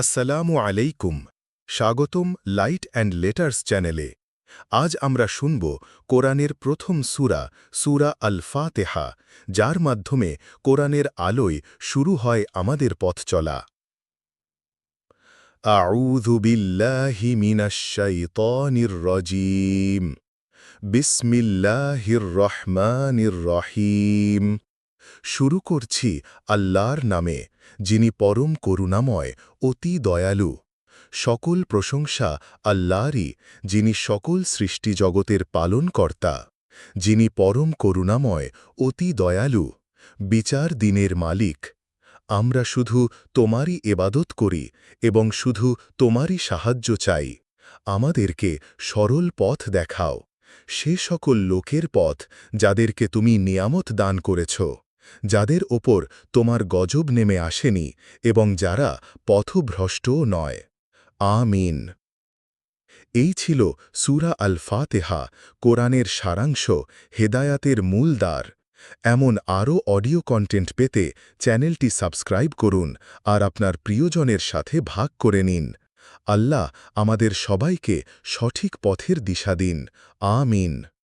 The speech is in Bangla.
আসসালামু আলাইকুম। স্বাগতম লাইট অ্যান্ড লেটার্স চ্যানেলে। আজ আমরা শুনব কোরআনের প্রথম সুরা সুরা আল ফাতেহা যার মাধ্যমে কোরআনের আলোয় শুরু হয় আমাদের পথ চলা। আউযু বিল্লাহি বিসমিল্লাহির রহমানির রহিম। শুরু করছি আল্লাহর নামে, যিনি পরম করুণাময়, অতি দয়ালু। সকল প্রশংসা আল্লাহরই, যিনি সকল সৃষ্টি জগতের পালনকর্তা, যিনি পরম করুণাময়, অতি দয়ালু, বিচার দিনের মালিক। আমরা শুধু তোমারই এবাদত করি এবং শুধু তোমারই সাহায্য চাই। আমাদেরকে সরল পথ দেখাও। সে সকল লোকের পথ যাদেরকে তুমি নিয়ামত দান করেছ। যাদের ওপর তোমার গজব নেমে আসেনি এবং যারা পথভ্রষ্টও নয়। আমিন। এই ছিল সুরা আল ফাতেহা কোরআনের সারাংশ, হেদায়াতের মূল দ্বার। এমন আরও অডিও কন্টেন্ট পেতে চ্যানেলটি সাবস্ক্রাইব করুন আর আপনার প্রিয়জনের সাথে ভাগ করে নিন। আল্লাহ আমাদের সবাইকে সঠিক পথের দিশা দিন। আমিন।